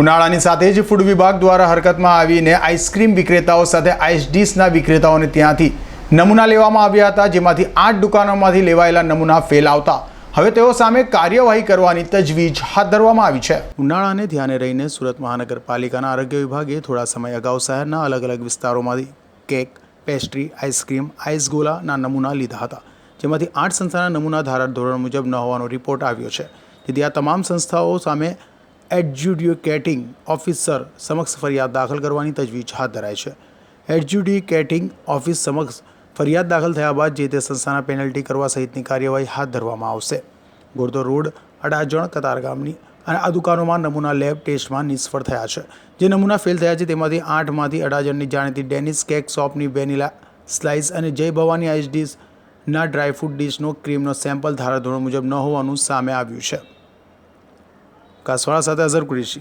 ઉનાળાની સાથે જ ફૂડ વિભાગ દ્વારા હરકતમાં આવીને આઈસ્ક્રીમ વિક્રેતાઓ સાથે આઈસ ડીશના વિક્રેતાઓને ત્યાંથી નમૂના લેવામાં આવ્યા હતા, જેમાંથી આઠ દુકાનોમાંથી લેવાયેલા નમૂના ફેલ આવતા. હવે તેઓ સામે કાર્યવાહી કરવાની તજવીજ હાથ ધરવામાં આવી છે. ઉનાળાને ધ્યાને રહીને સુરત મહાનગરપાલિકાના આરોગ્ય વિભાગે થોડા સમય અગાઉ શહેરના અલગ અલગ વિસ્તારોમાંથી cake, pastry, ice cream ice ગોલાના નમૂના લીધા હતા, જેમાંથી આઠ સંસ્થાના નમૂના ધારા ધોરણ મુજબ ન હોવાનો રિપોર્ટ આવ્યો છે. જેથી આ તમામ સંસ્થાઓ સામે એડજ્યુડિકેટિંગ ઓફિસર સમક્ષ ફરિયાદ દાખલ કરવાની તજવીજ હાથ ધરાઈ છે. એડજ્યુડિકેટિંગ ઓફિસ સમક્ષ ફરિયાદ દાખલ થયા બાદ જે તે સંસ્થાના પેનલ્ટી કરવા સહિતની કાર્યવાહી હાથ ધરવામાં આવશે. ગોરધો રોડ, અડાજણ કતારગામની અને આ દુકાનોમાં નમૂના લેબ ટેસ્ટમાં નિષ્ફળ થયા છે. જે નમૂના ફેલ થયા છે તેમાંથી આઠમાંથી અડાજણની જાણીતી ડેનિસ કેક શોપની વેનિલા સ્લાઇસ અને જય ભવાની આઈસ ડીશના ડ્રાયફ્રૂટ ડીશનો ક્રીમનો સેમ્પલ ધારાધોરણ મુજબ ન હોવાનું સામે આવ્યું છે. का सोळा सात हजार कुडीशी